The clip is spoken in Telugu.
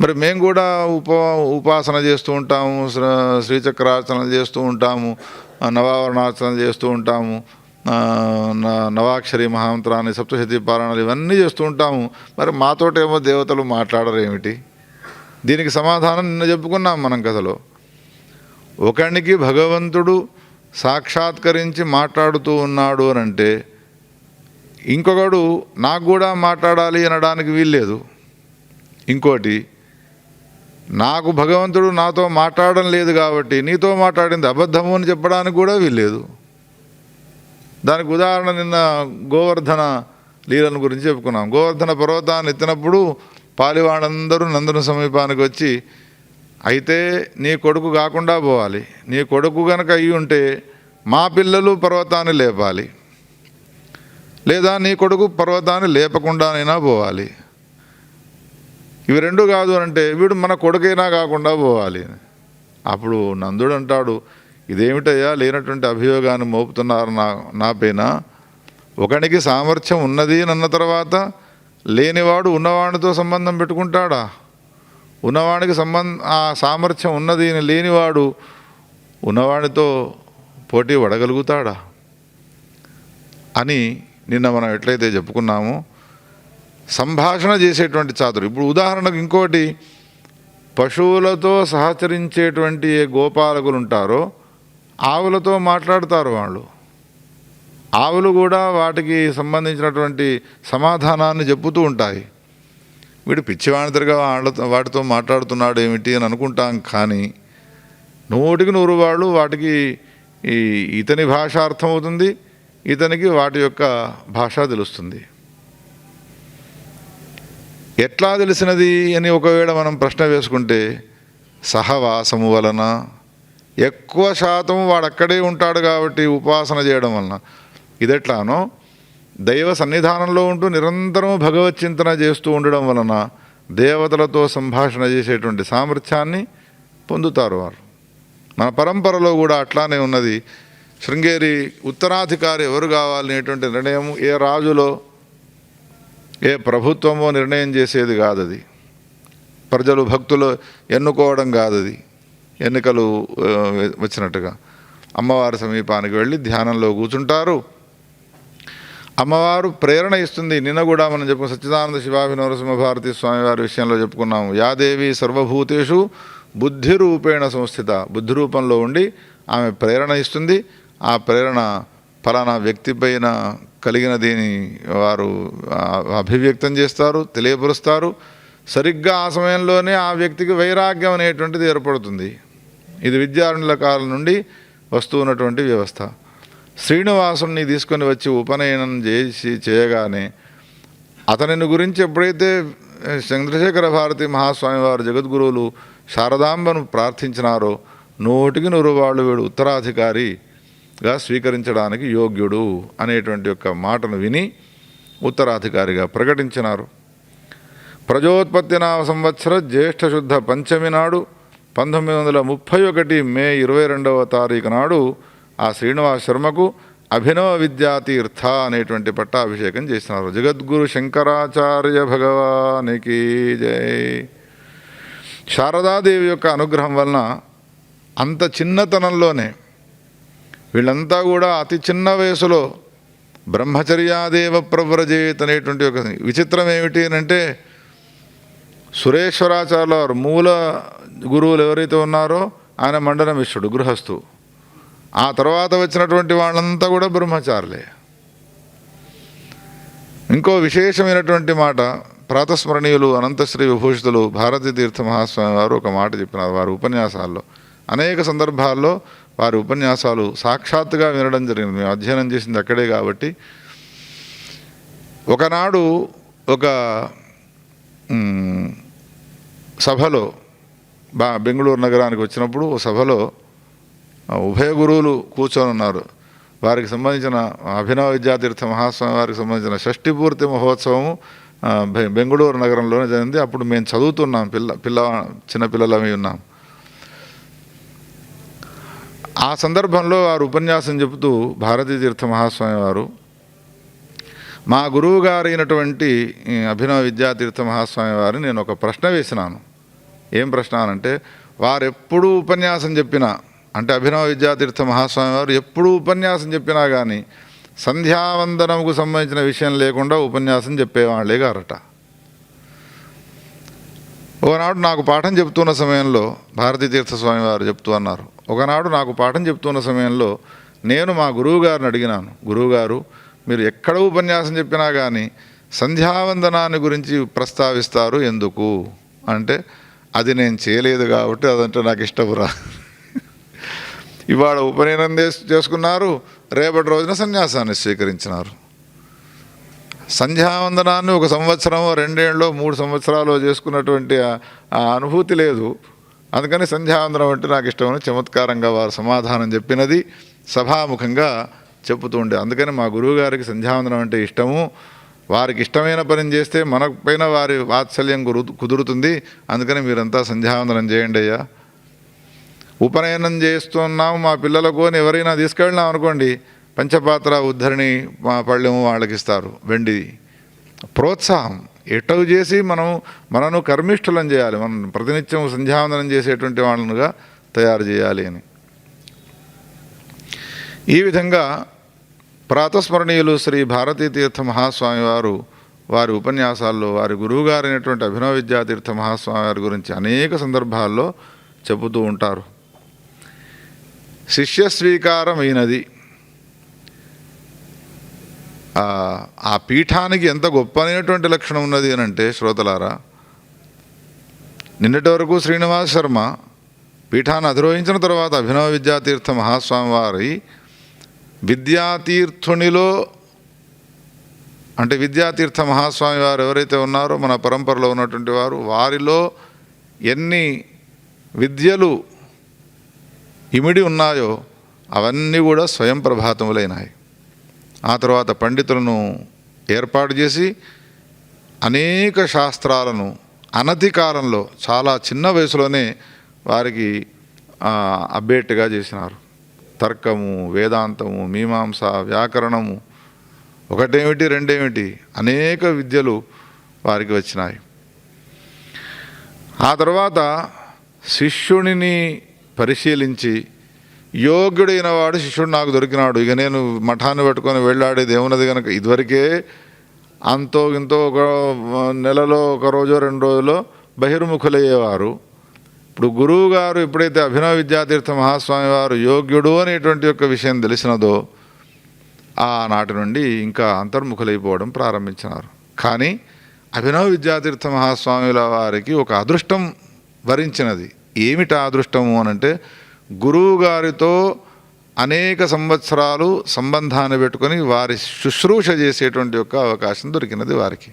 మరి మేము కూడా ఉప ఉపాసన చేస్తూ ఉంటాము శ్రీచక్రార్చన చేస్తూ ఉంటాము నవావరణార్చన చేస్తూ ఉంటాము న- నవాక్షరి మహామంత్రాన్ని సప్తశతి పారాయణాలు ఇవన్నీ చేస్తూ ఉంటాము. మరి మాతోటేమో దేవతలు మాట్లాడరు ఏమిటి దీనికి సమాధానం నిన్న చెప్పుకున్నాం మనం కథలో. ఒకనికి భగవంతుడు సాక్షాత్కరించి మాట్లాడుతూ ఉన్నాడు అని అంటే ఇంకొకడు నాకు కూడా మాట్లాడాలి అనడానికి వీల్లేదు. ఇంకోటి నాకు భగవంతుడు నాతో మాట్లాడడం లేదు కాబట్టి నీతో మాట్లాడింది అబద్ధము అని చెప్పడానికి కూడా వీల్లేదు. దానికి ఉదాహరణ నిన్న గోవర్ధన లీలను గురించి చెప్పుకున్నాం. గోవర్ధన పర్వతాన్ని ఎత్తినప్పుడు పాలివాడందరూ నందుని సమీపానికి వచ్చి అయితే నీ కొడుకు కాకుండా పోవాలి. నీ కొడుకు గనక అయ్యి ఉంటే మా పిల్లలు పర్వతాన్ని లేపాలి. లేదా నీ కొడుకు పర్వతాన్ని లేపకుండానైనా పోవాలి. ఇవి రెండు కాదు అంటే వీడు మన కొడుకైనా కాకుండా పోవాలి. అప్పుడు నందుడు అంటాడు ఇదేమిటయ్యా లేనటువంటి అభియోగాన్ని మోపుతున్నారు నా నా పైన? ఒకనికి సామర్థ్యం ఉన్నది అన్న తర్వాత లేనివాడు ఉన్నవాడితో సంబంధం పెట్టుకుంటాడా? ఉన్నవాడికి సంబంధ ఆ సామర్థ్యం ఉన్నది అని లేనివాడు ఉన్నవాడితో పోటీ పడగలుగుతాడా? అని నిన్న మనం ఎట్లయితే చెప్పుకున్నామో సంభాషణ చేసేటువంటి చాతురు ఇప్పుడు ఉదాహరణకు ఇంకోటి పశువులతో సహచరించేటువంటి ఏ గోపాలకులు ఉంటారో ఆవులతో మాట్లాడతారు వాళ్ళు. ఆవులు కూడా వాటికి సంబంధించినటువంటి సమాధానాన్ని చెప్పుతూ ఉంటాయి. వీడు పిచ్చివాణితరిగా వాళ్ళతో వాటితో మాట్లాడుతున్నాడు ఏమిటి అని అనుకుంటాం కానీ నూటికి నూరు వాళ్ళు వాటికి ఈ ఇతని భాష అర్థమవుతుంది ఇతనికి వాటి యొక్క భాష తెలుస్తుంది. ఎట్లా తెలిసినది అని ఒకవేళ మనం ప్రశ్న వేసుకుంటే సహవాసము వలన ఎక్కువ శాతం వాడు అక్కడే ఉంటాడు కాబట్టి ఉపాసన చేయడం వలన. ఇదెట్లానో దైవ సన్నిధానంలో ఉంటూ నిరంతరం భగవత్ చింతన చేస్తూ ఉండడం వలన దేవతలతో సంభాషణ చేసేటువంటి సామర్థ్యాన్ని పొందుతారు వారు. మన పరంపరలో కూడా అట్లానే ఉన్నది. శృంగేరి ఉత్తరాధికారి ఎవరు కావాలనేటువంటి నిర్ణయం ఏ రాజులో ఏ ప్రభుత్వమో నిర్ణయం చేసేది కాదు అది ప్రజలు భక్తులు ఎన్నుకోవడం కాదు అది ఎన్నికలు వచ్చినట్టుగా. అమ్మవారి సమీపానికి వెళ్ళి ధ్యానంలో కూర్చుంటారు. అమ్మవారు ప్రేరణ ఇస్తుంది. నిన్న కూడా మనం చెప్పుకున్న సచ్చిదానంద శివాభి నరసింహభారతి స్వామివారి విషయంలో చెప్పుకున్నాము. యాదేవి సర్వభూతేషు బుద్ధి రూపేణ సంస్థిత. బుద్ధి రూపంలో ఉండి ఆమె ప్రేరణ ఇస్తుంది. ఆ ప్రేరణ ఫలానా వ్యక్తి పైన కలిగిన దీని వారు అభివ్యక్తం చేస్తారు తెలియపరుస్తారు. సరిగ్గా ఆ సమయంలోనే ఆ వ్యక్తికి వైరాగ్యం అనేటువంటిది ఏర్పడుతుంది. ఇది విద్యారణుల కాలం నుండి వస్తూ ఉన్నటువంటి వ్యవస్థ. శ్రీనివాసుని తీసుకొని వచ్చి ఉపనయనం చేసి చేయగానే అతనిని గురించి ఎప్పుడైతే చంద్రశేఖర భారతి మహాస్వామి వారు జగద్గురువులు శారదాంబను ప్రార్థించినారో నూటికి నూరు వాళ్ళు వీడు ఉత్తరాధికారి గా స్వీకరించడానికి యోగ్యుడు అనేటువంటి యొక్క మాటను విని ఉత్తరాధికారిగా ప్రకటించినారు. ప్రజోత్పత్తి నామ సంవత్సర జ్యేష్ఠశుద్ధ పంచమి నాడు పంతొమ్మిది వందల ముప్పై ఒకటి మే ఇరవై రెండవ తారీఖు నాడు ఆ శ్రీనివాస శర్మకు అభినవ విద్యాతీర్థ అనేటువంటి పట్టాభిషేకం చేసినారు. జగద్గురు శంకరాచార్య భగవానికి జై. శారదాదేవి యొక్క అనుగ్రహం వలన అంత చిన్నతనంలోనే వీళ్ళంతా కూడా అతి చిన్న వయసులో బ్రహ్మచర్యాదేవ ప్రవ్రజేత్ అనేటువంటి ఒక విచిత్రం ఏమిటి అని అంటే సురేశ్వరాచార్యుల వారు మూల గురువులు ఎవరైతే ఉన్నారో ఆయన మండలం మిశ్రుడు గృహస్థు. ఆ తర్వాత వచ్చినటువంటి వాళ్ళంతా కూడా బ్రహ్మచారులే. ఇంకో విశేషమైనటువంటి మాట ప్రాతస్మరణీయులు అనంతశ్రీ విభూషితులు భారతీ తీర్థ మహాస్వామి వారు ఒక మాట చెప్పినారు వారు ఉపన్యాసాల్లో. అనేక సందర్భాల్లో వారి ఉపన్యాసాలు సాక్షాత్తుగా వినడం జరిగింది. మేము అధ్యయనం చేసింది అక్కడే కాబట్టి. ఒకనాడు ఒక సభలో బా బెంగళూరు నగరానికి వచ్చినప్పుడు ఓ సభలో ఉభయ గురువులు కూర్చొని ఉన్నారు. వారికి సంబంధించిన అభినవ విద్యాతీర్థ మహాస్వామి వారికి సంబంధించిన షష్ఠి పూర్తి మహోత్సవము బెంగళూరు నగరంలోనే జరిగింది. అప్పుడు మేము చదువుతున్నాం పిల్ల పిల్ల చిన్నపిల్లలమై ఉన్నాం. ఆ సందర్భంలో వారు ఉపన్యాసం చెబుతూ భారతీ తీర్థ మహాస్వామి వారు మా గురువు గారైనటువంటి అభినవ విద్యాతీర్థ మహాస్వామి వారిని నేను ఒక ప్రశ్న వేసినాను. ఏం ప్రశ్న అనంటే వారు ఉపన్యాసం చెప్పినా అంటే అభినవ విద్యాతీర్థ మహాస్వామి వారు ఎప్పుడు ఉపన్యాసం చెప్పినా కానీ సంధ్యావందనముకు సంబంధించిన విషయం లేకుండా ఉపన్యాసం చెప్పేవాళ్ళే గారట. ఒకనాడు నాకు పాఠం చెప్తున్న సమయంలో భారతీ స్వామివారు వారు చెప్తూ అన్నారు ఒకనాడు నాకు పాఠం చెప్తున్న సమయంలో నేను మా గురువు గారిని అడిగినాను గురువుగారు మీరు ఎక్కడ ఉపన్యాసం చెప్పినా కానీ సంధ్యావందనాన్ని గురించి ప్రస్తావిస్తారు ఎందుకు? అంటే అది నేను చేయలేదు కాబట్టి అదంటే నాకు ఇష్టపురా ఇవాళ ఉపనయనం చేసుకున్నారు రేపటి రోజున సన్యాసాన్ని స్వీకరించినారు. సంధ్యావందనాన్ని ఒక సంవత్సరం రెండేళ్ళు మూడు సంవత్సరాలు చేసుకున్నటువంటి ఆ అనుభూతి లేదు. అందుకని సంధ్యావందనం అంటే నాకు ఇష్టమని చమత్కారంగా వారు సమాధానం చెప్పినది సభాముఖంగా చెప్పుతూ ఉండే. అందుకని మా గురువుగారికి సంధ్యావందనం అంటే ఇష్టము. వారికి ఇష్టమైన పని చేస్తే మన పైన వారి వాత్సల్యం కురు- కుదురుతుంది. అందుకని మీరంతా సంధ్యావందనం చేయండి అయ్యా. ఉపనయనం చేస్తున్నాము మా పిల్లలకు అని ఎవరైనా తీసుకెళ్ళినాం అనుకోండి పంచపాత్ర ఉద్ధరిణి మా పళ్ళెము వాళ్ళకి ఇస్తారు వెండి ప్రోత్సాహం. ఎటవు చేసి మనం మనను కర్మిష్ఠులను చేయాలి. మనం ప్రతినిత్యం సంధ్యావందనం చేసేటువంటి వాళ్ళనుగా తయారు చేయాలి అని. ఈ విధంగా ప్రాతస్మరణీయులు శ్రీ భారతీ తీర్థ మహాస్వామి వారు వారి ఉపన్యాసాల్లో వారి గురువుగారైనటువంటి అభినవ విద్యాతీర్థ మహాస్వామి వారి గురించి అనేక సందర్భాల్లో చెబుతూ ఉంటారు. శిష్య స్వీకారమైనది ఆ, పీఠానికి ఎంత గొప్ప అనేటువంటి లక్షణం ఉన్నది అని అంటే శ్రోతలారా నిన్నటి వరకు శ్రీనివాస్ శర్మ పీఠాన్ని అధిరోహించిన తర్వాత అభినవ విద్యాతీర్థ మహాస్వామి వారి విద్యాతీర్థునిలో అంటే విద్యాతీర్థ మహాస్వామి వారు ఎవరైతే ఉన్నారో మన పరంపరలో ఉన్నటువంటి వారు వారిలో ఎన్ని విద్యలు ఇమిడి ఉన్నాయో అవన్నీ కూడా స్వయం ప్రభాతములైనాయి ఆ తర్వాత పండితులను ఏర్పాటు చేసి అనేక శాస్త్రాలను అనతి కాలంలో చాలా చిన్న వయసులోనే వారికి అబ్బేట్టుగా చేసినారు. తర్కము వేదాంతము మీమాంస వ్యాకరణము ఒకటేమిటి రెండేమిటి అనేక విద్యలు వారికి వచ్చినాయి. ఆ తర్వాత శిష్యుడిని పరిశీలించి యోగ్యుడైన వాడు శిష్యుడు నాకు దొరికినాడు. ఇక నేను మఠాన్ని పట్టుకొని వెళ్ళాడేది ఏమున్నది కనుక ఇదివరకే అంతో ఇంతో ఒక నెలలో ఒక రోజు రెండు రోజులో బహిర్ముఖులయ్యేవారు. ఇప్పుడు గురువు గారు ఎప్పుడైతే అభినవ విద్యాతీర్థ మహాస్వామి వారు యోగ్యుడు అనేటువంటి యొక్క విషయం తెలిసినదో ఆనాటి నుండి ఇంకా అంతర్ముఖులైపోవడం ప్రారంభించినారు. కానీ అభినవ విద్యాతీర్థ మహాస్వాముల వారికి ఒక అదృష్టం వరించినది. ఏమిటి అదృష్టము అనంటే గురువుగారితో అనేక సంవత్సరాలు సంబంధాన్ని పెట్టుకొని వారి శుశ్రూష చేసేటువంటి యొక్క అవకాశం దొరికినది వారికి.